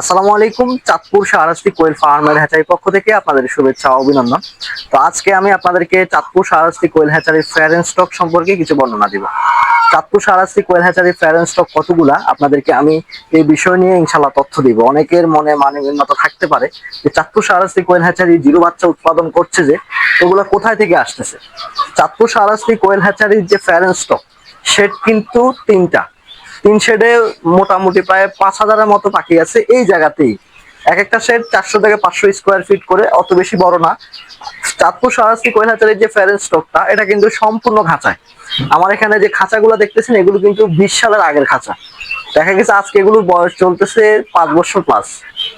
আসসালামু আলাইকুম, চাঁদপুর শাহরাস্তি কোয়েল ফার্মের হ্যাচারি পক্ষ থেকে আপনাদের শুভেচ্ছা অভিনন্দন। তো আজকে আমি আপনাদেরকে চাঁদপুর শাহরাস্তি কোয়েল হ্যাচারির ফ্যারেন স্টক সম্পর্কে কিছু বর্ণনা দিব। চাঁদপুর শাহরাস্তি কোয়েল হ্যাচারির ফ্যারেন স্টক কতগুলা, আপনাদেরকে আমি এই বিষয় নিয়ে ইনশাল্লাহ তথ্য দিব। অনেকের মনে মানে মতো থাকতে পারে যে Chandpur Shahrasti quail hatchery zero বাচ্চা উৎপাদন করছে যে, ওগুলো কোথায় থেকে আসতেছে? চাঁদপুর শাহরাস্তি কোয়েল হ্যাচারির যে ফ্যারেন স্টক সেট কিন্তু তিনটা। তিন শেডে মোটামুটি প্রায় পাঁচ হাজারের মতো পাখি আছে এই জায়গাতেই। এক একটা শেড চারশো থেকে পাঁচশো স্কোয়ার ফিট করে, অত বেশি বড় না। চাঁদপুর সরাসরি কৈলাচারের যে ফ্যারেন স্টকটা এটা কিন্তু সম্পূর্ণ খাঁচায় আমার এখানে যে খাঁচাগুলো দেখতেছেন, এগুলো কিন্তু বিশ সালের আগের খাঁচা। দেখা গেছে আজকে এগুলোর বয়স চলতেছে পাঁচ বছর প্লাস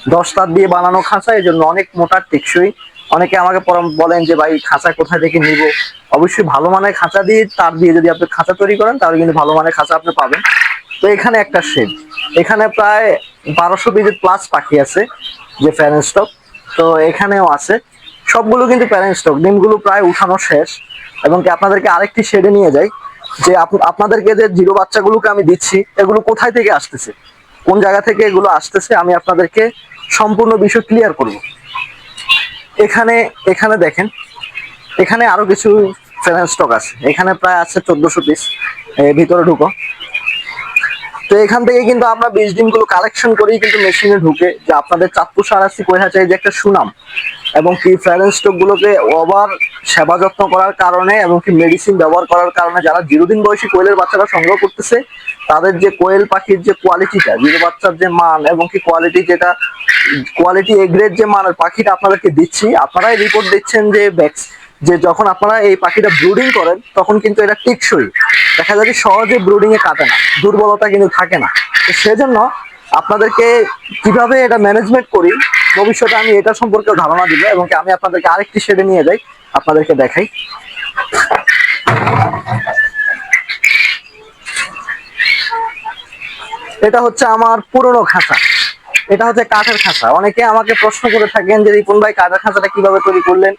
দশ তার দিয়ে বানানো খাঁচা, এই জন্য অনেক মোটা, টেকসই। অনেকে আমাকে পরাম- বলেন যে, ভাই, খাঁচা কোথায় থেকে নিব? অবশ্যই ভালো মানের খাঁচা দিয়ে, তার দিয়ে যদি আপনি খাঁচা তৈরি করেন, তাহলে কিন্তু ভালো মানের খাঁচা আপনি পাবেন। তো এখানে একটা শেড এখানে প্রায় বারোশো পিজের প্লাস পাখি আছে, যে প্যারেন্ট স্টক তো এখানেও আছে। সবগুলো কিন্তু প্যারেন্ট স্টক ডিমগুলো প্রায় উঠানো শেষ। এবং কি আপনাদেরকে আরেকটি শেডে নিয়ে যাই, যে আপ- আপনাদেরকে যে জিরো বাচ্চাগুলোকে আমি দিচ্ছি, এগুলো কোথায় থেকে আসতেছে? কোন জায়গা থেকে এগুলো আসতেছে? আমি আপনাদেরকে সম্পূর্ণ বিষয় ক্লিয়ার করব। এখানে এখানে দেখেন, এখানে আরও কিছু প্যারেন্ট স্টক আছে। এখানে প্রায় আছে চোদ্দশো পিস ভিতরে ঢুকো। তো এখান থেকে কিন্তু আমরা বীজ ডিমগুলো কালেকশন করেই কিন্তু মেশিনে ঢুকে। যে আপনাদের চাঁদপুর সারাসি কৈহাচাই যে একটা সুনাম। এবং কি ফ্যারেন্স গুলোকে ওভার সেবা যত্ন করার কারণে এবং কি মেডিসিন ব্যবহার করার কারণে যারা জিরো দিন বয়সী কোয়েলের বাচ্চারা সংগ্রহ করতেছে, তাদের যে কোয়েল পাখির যে কোয়ালিটিটা জিরো বাচ্চার যে মান এবং কি কোয়ালিটি যেটা কোয়ালিটি এগ্রেড যে মানের পাখিটা আপনাদেরকে দিচ্ছি। আপনারাই রিপোর্ট দিচ্ছেন যে ব্যাক্স যে যখন আপনারা এই পাখিটা ব্রুডিং করেন, তখন কিন্তু এটা টিকসই। দেখা যায় সহজে ব্রুডিং এ কাটে না, দুর্বলতা কিন্তু থাকে না। তো সেজন্য আপনাদেরকে কীভাবে এটা ম্যানেজমেন্ট করি, ভবিষ্যতে আমি এটা সম্পর্কে ধারণা দিব এবং আমি আপনাদেরকে আরেকটি শেডে নিয়ে যাই, আপনাদেরকে দেখাই। এটা হচ্ছে আমার পুরনো খাঁচা। এটা হচ্ছে কাঠের খাঁচা। অনেকে আমাকে প্রশ্ন করে থাকেন যে, রিপন ভাই, কাঠের খাঁচাটা কীভাবে তৈরি করলেন?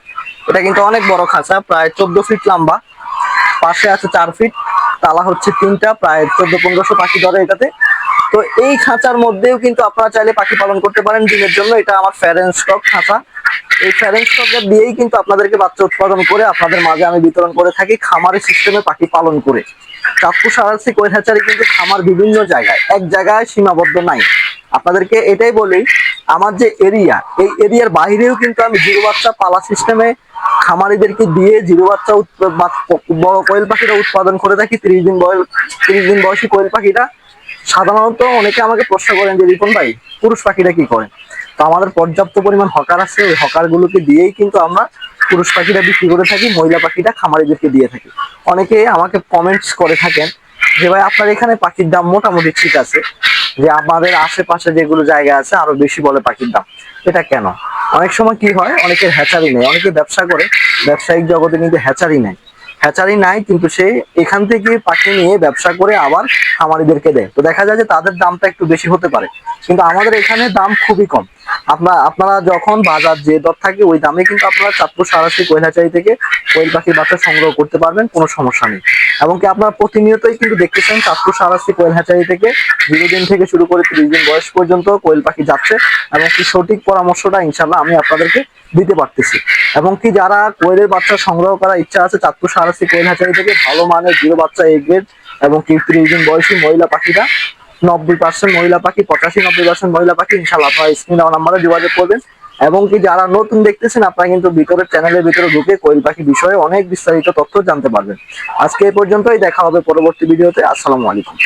এটা কিন্তু অনেক বড় খাঁচা, প্রায় চোদ্দ ফিট লম্বা। পাশে আছে চার ফিট, তালা হচ্ছে তিনটা, প্রায় চোদ্দ পনেরোশো পাখি ধরে এটাতে। তো এই খাঁচার মধ্যেও কিন্তু আপনারা চাইলে পাখি পালন করতে পারেন ডিমের জন্য। এটা আমার ফ্যারেন স্টক খাঁচা। এই ফ্যারেন স্টকের দিয়েই কিন্তু আপনাদেরকে বাচ্চা উৎপাদন করে আপনাদের মাঝে আমি বিতরণ করে থাকি খামারের সিস্টেমে পাখি পালন করে। চাঁদপুর সারাসি কোয়েল কিন্তু খামার বিভিন্ন জায়গায়, এক জায়গায় সীমাবদ্ধ নাই। আপনাদেরকে এটাই বলি, আমার যে এরিয়া, এই এরিয়ার বাইরেও কিন্তু আমি জিরো বাচ্চা পালা সিস্টেমে খামারিদেরকে দিয়ে জিরো বাচ্চা বড় কোয়েল পাখিটা উৎপাদন করে থাকি, তিরিশ দিন বয়স, তিরিশ দিন বয়সী কোয়েল পাখিটা সাধারণত অনেকে আমাকে প্রশ্ন করেন যে, রিপন ভাই, পুরুষ পাখিটা কি করেন তো আমাদের পর্যাপ্ত পরিমাণ হকার আছে, ওই হকার গুলোকে দিয়েই কিন্তু আমরা পুরুষ পাখিটা বিক্রি করে থাকি, মহিলা পাখিটা খামারিদেরকে দিয়ে থাকি। অনেকে আমাকে কমেন্টস করে থাকেন যে, ভাই, আপনার এখানে পাখির দাম মোটামুটি ঠিক আছে, যে আমাদের আশেপাশে যেগুলো জায়গা আছে, আরও বেশি বলে পাখির দাম। এটা কেন? অনেক সময় কি হয়, অনেকের হ্যাচারি নেই, অনেকে ব্যবসা করে, ব্যবসায়িক জগতে কিন্তু হ্যাচারি নেই। হ্যাচারি নাই, কিন্তু সে এখান থেকে পাখি নিয়ে ব্যবসা করে আবার খামারিদেরকে দেয়। তো দেখা যায় যে তাদের দামটা একটু বেশি হতে পারে, কিন্তু আমাদের এখানে দাম খুবই কম। আপনার, আপনারা যখন বাজার যে দর থাকে, ওই দামে কিন্তু আপনারা চাঁদপুর, সারাশি কৈলাচারি থেকে কোয়েল পাখির বাচ্চা সংগ্রহ করতে পারবেন, কোনো সমস্যা নেই। এবং কি আপনারা প্রতিনিয়তই কিন্তু দেখতেছেন চাঁদপুর, সারাশি কোয়েল থেকে জিরো দিন থেকে শুরু করে ত্রিশ দিন বয়স পর্যন্ত কোয়েল পাখি যাচ্ছে এবং কি সঠিক পরামর্শটা ইনশাল্লাহ আমি আপনাদেরকে দিতে পারতেছি। এবং কি যারা কোয়েলের বাচ্চা সংগ্রহ করার ইচ্ছা আছে, চাঁদপুর, সারাশি কোয়েল হ্যাচারি থেকে ভালো মানের জিরো বাচ্চা এ গ্রেড এবং কি ত্রিশ দিন বয়সী মহিলা পাখিটা নব্বই পার্সেন্ট মহিলা পাখি, পঁচাশি, নব্বই পার্সেন্ট মহিলা পাখি ইনশাল্লাহ আপনারা স্ক্রিনে নাম্বারে যোগাযোগ করবেন। এবং কি যারা নতুন দেখতেছেন, আপনারা কিন্তু ভিতরের চ্যানেলের ভিতরে ঢুকে কোয়েল পাখি বিষয়ে অনেক বিস্তারিত তথ্য জানতে পারবেন। আজকে এই পর্যন্তই, দেখা হবে পরবর্তী ভিডিওতে। আসসালামু আলাইকুম।